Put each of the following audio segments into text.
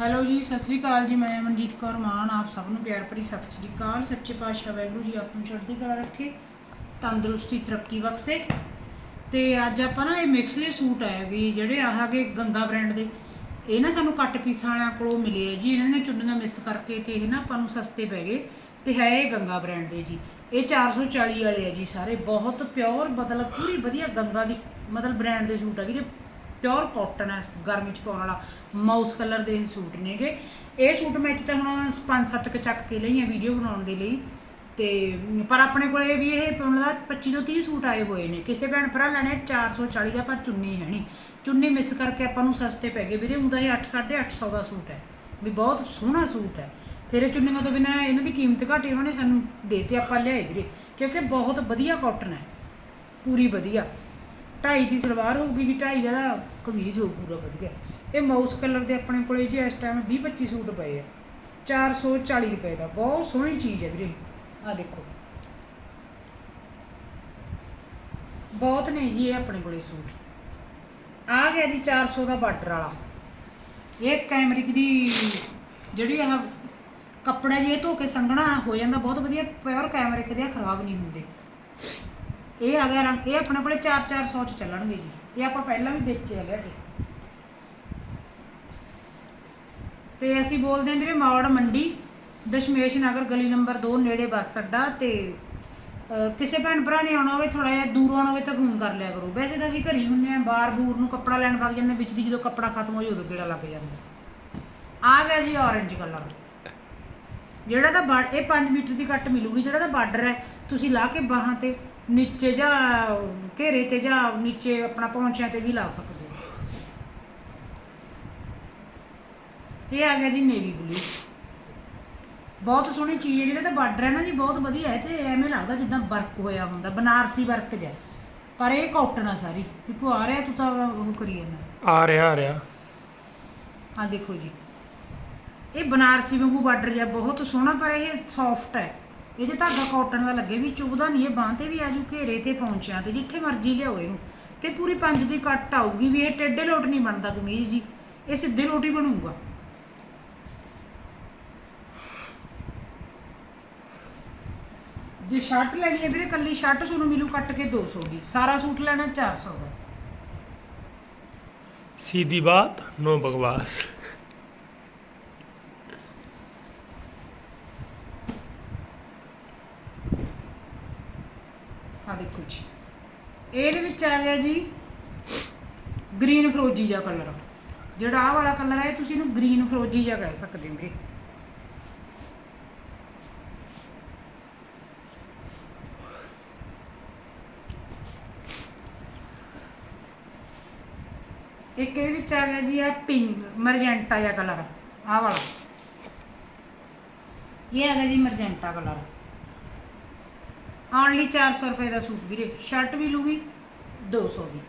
Hello ਜੀ, ਸਤਿ ਸ੍ਰੀ ਅਕਾਲ ਜੀ, ਮੈਂ ਮਨਜੀਤ ਕੌਰ ਮਾਨ, ਆਪ ਸਭ ਨੂੰ ਪਿਆਰ ਭਰੀ ਸਤਿ ਸ੍ਰੀ ਅਕਾਲ। ਸੱਚੇ ਪਾਤਸ਼ਾਹ ਵਾਹਿਗੁਰੂ ਜੀ ਆਪ ਨੂੰ ਚੜ੍ਹਦੀ ਕਲਾ ਰੱਖੇ, ਤੰਦਰੁਸਤੀ, ਤਰੱਕੀ ਬਖਸ਼ੇ। ਤੇ ਅੱਜ ਆਪਾਂ ਨਾ ਇਹ ਮਿਕਸ ਦੇ ਸੂਟ ਆਏ ਵੀ ਜਿਹੜੇ ਆਹਾਗੇ ਗੰਗਾ ਬ੍ਰਾਂਡ ਦੇ, ਇਹ ਨਾ ਸਾਨੂੰ ਕੱਟ ਪੀਸਾਂ ਵਾਲਿਆਂ ਕੋਲੋਂ ਮਿਲੇ ਆ ਜੀ। ਇਹਨਾਂ ਦੀਆਂ ਚੁੰਨੀਆਂ ਮਿਸ ਕਰਕੇ ਤੇ ਇਹ ਨਾ ਆਪਾਂ ਨੂੰ ਸਸਤੇ ਪੈ ਗਏ ਤੇ ਹੈ ਇਹ ਗੰਗਾ ਬ੍ਰਾਂਡ ਦੇ ਜੀ। ਇਹ 440 ਵਾਲੇ ਆ ਜੀ ਸਾਰੇ। ਬਹੁਤ ਪਿਓਰ ਮਤਲਬ ਪੂਰੀ ਵਧੀਆ ਗੰਗਾ ਦੀ, ਮਤਲਬ ਬ੍ਰਾਂਡ ਦੇ ਸੂਟ ਆ ਵੀਰੇ। ਪਿਓਰ ਕਾਟਨ ਹੈ ਗਰਮੀ ਚ ਪਾਉਣ ਵਾਲਾ। ਮਾਊਸ ਕਲਰ ਦੇ ਇਹ ਸੂਟ ਨੇਗੇ। ਇਹ ਸੂਟ ਮੈਂ ਇੱਥੇ ਤਾਂ ਹੁਣ 5-7 ਕ ਚੱਕ ਕੇ ਲਈ ਆ ਵੀਡੀਓ ਬਣਾਉਣ ਦੇ ਲਈ। ਤੇ, ਪਰ ਆਪਣੇ ਕੋਲੇ ਵੀ ਇਹ ਪਾਉਣ ਦਾ 25 ਤੋਂ 30 ਸੂਟ ਆਏ ਹੋਏ ਨੇ। ਕਿਸੇ ਭੈਣ ਭਰਾ ਲੈਣੇ 440 ਦਾ ਪਰ ਚੁੰਨੀ ਹੈ ਨਹੀਂ। ਚੁੰਨੀ ਮਿਸ ਕਰਕੇ ਆਪਾਂ ਨੂੰ ਸਸਤੇ ਪੈ ਗਏ ਵੀਰੇ। ਹੁੰਦਾ ਇਹ 8 850 ਦਾ ਸੂਟ ਹੈ। ਵੀ ਬਹੁਤ ਸੋਹਣਾ ਸੂਟ ਹੈ। ਫਿਰ ਇਹ ਚੁੰਨੀਆਂ ਤੋਂ ਬਿਨਾ ਇਹਨਾਂ ਦੀ ਕੀਮਤ ਘੱਟ ਉਹਨਾਂ ਨੇ ਸਾਨੂੰ ਦੇ ਤੇ ਆਪਾਂ ਲਿਆਏ ਵੀਰੇ। ਕਿਉਂਕਿ ਬਹੁਤ ਵਧੀਆ ਕਾਟਨ ਹੈ। ਪੂਰੀ ਵਧੀਆ। ਢਾਈ ਦੀ ਸਲਵਾਰ ਹੋਊਗੀ ਜੀ ਢਾਈ ਦਾ ਕਮੀਜ਼ ਹੋਊ ਪੂਰਾ ਵਧੀਆ। ਇਹ ਮਾਊਸ ਕਲਰ ਦੇ ਆਪਣੇ ਕੋਲੇ ਜੀ ਇਸ ਟਾਈਮ 20 25 ਸੂਟ ਪਏ ਆ। 440 ਰੁਪਏ ਦਾ ਬਹੁਤ ਸੋਹਣੀ ਚੀਜ਼ ਹੈ ਵੀਰੇ। ਆ ਦੇਖੋ। ਬਹੁਤ ਨੇ ਜੀ ਇਹ ਆਪਣੇ ਕੋਲੇ ਸੂਟ। ਆ ਗਿਆ ਜੀ 400 ਦਾ ਬਾਰਡਰ ਵਾਲਾ। ਇਹ ਕੈਮਰਿਕ ਦੀ ਜਿਹੜੀ ਆ ਕੱਪੜਾ ਜੀ ਧੋ ਕੇ ਸੰਘਣਾ ਹੋ ਜਾਂਦਾ ਬਹੁਤ ਵਧੀਆ ਪਿਓਰ ਕੈਮਰਿਕ ਦੇ ਆ, ਖਰਾਬ ਨਹੀਂ ਹੁੰਦੇ। ਇਹ ਆ ਗਿਆ ਰੰਗ, ਇਹ ਆਪਣੇ ਕੋਲੇ 4-400 ਚ ਚੱਲਣਗੇ ਜੀ। ਇਹ ਆਪਾਂ ਪਹਿਲਾਂ ਵੀ ਵੇਚੇ ਆ ਲਿਆ ਕੇ ਤੇ ਅਸੀਂ ਬੋਲਦੇ ਹਾਂ ਵੀਰੇ ਮੌੜ ਮੰਡੀ, ਦਸ਼ਮੇਸ਼ ਨਗਰ ਗਲੀ ਨੰਬਰ 2 ਨੇੜੇ ਬੱਸ ਅੱਡਾ ਤੇ ਕਿਸੇ ਭੈਣ ਭਰਾ ਨੇ ਆਉਣਾ ਹੋਵੇ ਥੋੜਾ ਜਿਹਾ ਦੂਰੋਂ ਆਉਣਾ ਹੋਵੇ ਤਾਂ ਫੋਨ ਕਰ ਲਿਆ ਕਰੋ। ਵੈਸੇ ਤਾਂ ਅਸੀਂ ਘਰ ਹੀ ਹੁੰਨੇ ਆ ਬਾਹਰ ਬੂਰ ਨੂੰ ਕੱਪੜਾ ਲੈਣ ਵਗ ਜਾਂਦੇ ਵਿੱਚ ਦੀ ਜਦੋਂ ਕੱਪੜਾ ਖਤਮ ਹੋ ਜਾਏ, ਉਦੋਂ ਕਿਹੜਾ ਲੱਗ ਜਾਂਦਾ। ਆ ਗਿਆ ਜੀ orange ਕਲਰ ਜਿਹੜਾ ਤਾਂ ਬਾ- ਇਹ 5 ਮੀਟਰ ਦੀ ਕੱਟ ਮਿਲੂਗੀ, ਜਿਹੜਾ ਤਾਂ ਬਾਰਡਰ ਹੈ, ਤੁਸੀਂ ਲਾ ਕੇ ਬਾਹਾਂ ਤੇ ਨੀਚੇ ਜਾਂ ਘੇਰੇ ਤੇ ਜਾਂ ਨੀਚੇ ਆਪਣਾ ਪੌਂਚਿਆਂ ਤੇ ਵੀ ਲਾ ਸਕਦੇ ਹੋ ਇਹ ਆ ਗਿਆ ਜੀ ਨੇਵੀ ਬਲੂ। ਬਹੁਤ ਸੋਹਣੀ ਚੀਜ਼ ਹੈ ਜਿਹੜਾ ਤਾਂ ਬਾਰਡਰ ਹੈ ਨਾ ਜੀ ਬਹੁਤ ਵਧੀਆ ਹੈ ਤੇ ਐਵੇਂ ਲੱਗਦਾ ਜਿੱਦਾਂ ਵਰਕ ਹੋਇਆ ਹੁੰਦਾ ਬਨਾਰਸੀ ਵਰਕ ਜਿਹਾ। ਪਰ ਇਹ ਕਾਟਨ ਆ ਸਾਰੀ ਵੀ ਪੁਆ ਰਿਹਾ ਤੂੰ ਤਾਂ ਉਹ ਕਰੀ ਜਾਂਦਾ। ਆ ਰਿਹਾ ਆ ਰਿਹਾ। ਆ ਦੇਖੋ ਜੀ। ਇਹ ਬਨਾਰਸੀ ਵਾਂਗੂ ਬਾਰਡਰ ਜਿਹਾ ਬਹੁਤ ਸੋਹਣਾ ਪਰ ਇਹ ਸੌਫਟ ਹੈ। ਇਹ ਜੇ ਧਾਗਾ ਕਾਟਨ ਦਾ ਲੱਗੇ ਵੀ ਚੁਭਦਾ ਨਹੀਂ ਇਹ ਬਾਂਹ ਤੇ ਵੀ ਆਜੂ ਘੇਰੇ ਤੇ ਪਹੁੰਚਿਆ ਤੇ ਜਿੱਥੇ ਮਰਜ਼ੀ ਲਿਆਓ ਇਹਨੂੰ ਤੇ ਪੂਰੀ ਪੰਜ ਦੀ ਕੱਟ ਆਊਗੀ ਵੀ ਇਹ ਟੇਢੇ ਲੋਟ ਨਹੀਂ ਬਣਦਾ ਕਮੀਜ਼ ਜੀ ਇਹ ਸਿੱਧੇ ਲੋਟ ਹੀ ਬਣੂਗਾ ਜੇ ਸ਼ਰਟ ਲੈਣੀ ਹੈ ਵੀਰੇ ਕੱਲੀ ਸ਼ਰਟ ਤੁਹਾਨੂੰ ਮਿਲੂ ਕੱਟ ਕੇ 200 ਦੀ ਸਾਰਾ ਸੂਟ ਲੈਣਾ 400 ਦਾ सीधी बात नो बकवास ਦੇਖੋ ਜੀ ਇਹਦੇ ਵਿੱਚ ਆ ਗਿਆ ਜੀ ਗ੍ਰੀਨ ਫਰੋਜੀ ਜਿਹਾ ਕਲਰ ਜਿਹੜਾ ਆਹ ਵਾਲਾ ਕਲਰ ਹੈ ਇਹ ਤੁਸੀਂ ਇਹਨੂੰ ਗ੍ਰੀਨ ਫਰੋਜੀ ਜਿਹਾ ਕਹਿ ਸਕਦੇ ਹੋ ਵੀਰੇ। ਇੱਕ ਇਹਦੇ ਵਿੱਚ ਆ ਗਿਆ ਜੀ ਆ ਪਿੰਕ ਮਰਜੈਂਟਾ ਜਿਹਾ ਕਲਰ ਆਹ ਵਾਲਾ। ਇਹ ਆ ਗਿਆ ਜੀ ਮਰਜੈਂਟਾ ਕਲਰ ਓਨਲੀ 400 ਰੁਪਏ ਦਾ ਸੂਟ ਵੀਰੇ, ਸ਼ਰਟ ਵੀ ਲੂਗੀ 200 ਦੀ।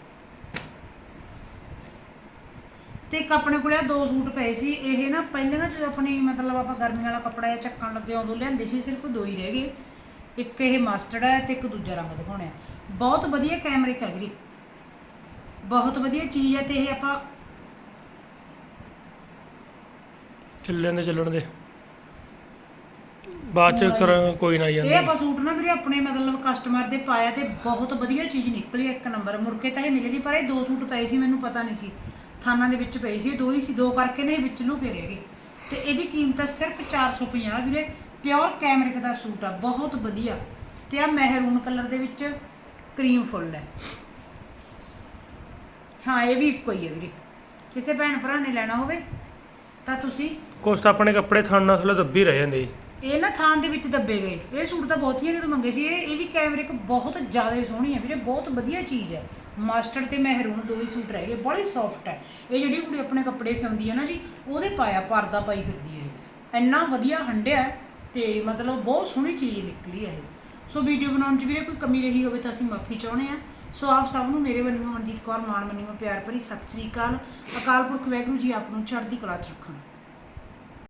ਤੇ ਇੱਕ ਆਪਣੇ ਕੋਲੇ ਦੋ ਸੂਟ ਪਏ ਸੀ, ਇਹ ਨਾ ਪਹਿਲਾਂ ਜਦੋਂ ਆਪਣੀ ਮਤਲਬ ਆਪਾਂ ਗਰਮੀ ਵਾਲਾ ਕੱਪੜਾ ਜਾਂ ਚੱਕਣ ਲੱਗੇ ਉਦੋਂ ਲਿਆਂਦੇ ਸੀ, ਸਿਰਫ ਦੋ ਹੀ ਰਹਿ ਗਏ। ਇੱਕ ਇਹ ਮਸਟਰਡ ਹੈ ਤੇ ਇੱਕ ਦੂਜਾ ਰੰਗ ਦਿਖਾਉਣਾ ਬਹੁਤ ਵਧੀਆ ਕੈਮਰੇ ਹੈ ਵੀਰੇ। ਬਹੁਤ ਵਧੀਆ ਚੀਜ਼ ਹੈ ਤੇ ਇਹ ਆਪਾਂ ਚੱਲਣ ਦੇ ਚੱਲਣ ਦੇ। ਬਾਅਦ ਚ ਕਰ ਕੋਈ ਨਾ ਇਹ ਜਾਂਦਾ। ਆਪਾਂ ਸੂਟ ਨਾ ਵੀਰੇ ਆਪਣੇ ਮਤਲਬ ਕਸਟਮਰ ਦੇ ਪਾਇਆ ਤੇ ਬਹੁਤ ਵਧੀਆ ਚੀਜ਼ ਨਿਕਲੀ ਇੱਕ ਨੰਬਰ ਮੁੜ ਕੇ ਤਾਂ ਇਹ ਮਿਲੇ ਨਹੀਂ ਪਰ ਇਹ ਦੋ ਸੂਟ ਪਏ ਸੀ ਮੈਨੂੰ ਪਤਾ ਨਹੀਂ ਸੀ। ਥਾਨਾਂ ਦੇ ਵਿੱਚ ਪਏ ਸੀ ਇਹ ਦੋ ਹੀ ਸੀ ਦੋ ਕਰਕੇ ਨੇ ਵਿੱਚ ਲੁਕੇ ਰਹਿ ਗਏ। ਤੇ ਇਹਦੀ ਕੀਮਤ ਹੈ ਸਿਰਫ 450 ਵੀਰੇ ਪਿਓਰ ਕੈਮਰਿਕ ਦਾ ਸੂਟ ਆ ਬਹੁਤ ਵਧੀਆ। ਤੇ ਆ ਮਹਿਰੂਨ ਕਲਰ ਦੇ ਵਿੱਚ ਕਰੀਮ ਫੁੱਲ ਹੈ। ਹਾਂ ਇਹ ਵੀ ਇੱਕੋ ਹੀ ਹੈ ਵੀਰੇ। ਕਿਸੇ ਭੈਣ ਭਰਾ ਨੇ ਲੈਣਾ ਹੋਵੇ ਤਾਂ ਤੁਸੀਂ ਕੁਛ ਤਾਂ ਆਪਣੇ ਕੱਪੜੇ ਥਾਣ ਨਾਲ ਥੱਲੇ ਦੱਬੀ ਰਹਿ ਜਾਂਦੇ ਜੀ। ਇਹ ਨਾ ਥਾਂ ਦੇ ਵਿੱਚ ਦੱਬੇ ਗਏ। ਇਹ ਸੂਟ ਤਾਂ ਬਹੁਤੀਆਂ ਨੇ ਤੋਂ ਮੰਗੇ ਸੀ। ਇਹ ਇਹਦੀ ਕੈਮਰੇ ਇੱਕ ਬਹੁਤ ਜ਼ਿਆਦਾ ਸੋਹਣੀ ਹੈ ਵੀਰੇ, ਬਹੁਤ ਵਧੀਆ ਚੀਜ਼ ਹੈ ਮਾਸਟਰ ਤੇ ਮਹਿਰੂਨ ਦੋ ਹੀ ਸੂਟ ਰਹਿ ਗਏ, ਬੜੀ ਸੌਫਟ ਹੈ ਇਹ ਜਿਹੜੀ ਕੁੜੀ ਆਪਣੇ ਕੱਪੜੇ ਸਿਉਂਦੀ ਹੈ ਨਾ ਜੀ, ਉਹਦੇ ਪਾਇਆ ਪਰਦਾ ਪਾਈ ਫਿਰਦੀ ਹੈ ਇੰਨਾ ਵਧੀਆ ਹੰਡਿਆ ਹੈ ਤੇ ਮਤਲਬ ਬਹੁਤ ਸੋਹਣੀ ਚੀਜ਼ ਨਿਕਲੀ ਹੈ ਇਹ। ਸੋ ਵੀਡੀਓ ਬਣਾਉਣ 'ਚ ਵੀਰੇ ਕੋਈ ਕਮੀ ਰਹੀ ਹੋਵੇ ਤਾਂ ਅਸੀਂ ਮਾਫੀ ਚਾਹੁੰਦੇ ਹਾਂ ਸੋ ਆਪ ਸਭ ਨੂੰ ਮੇਰੇ ਵੱਲੋਂ ਮਨਜੀਤ ਕੌਰ ਮਾਨ ਨੂੰ ਪਿਆਰ ਭਰੀ ਸਤਿ ਸ੍ਰੀ ਅਕਾਲ। ਅਕਾਲ ਪੁਰਖ ਵਾਹਿਗੁਰੂ ਜੀ ਆਪ ਨੂੰ ਚੜ੍ਹਦੀ ਕਲਾ 'ਚ ਰੱਖਣ।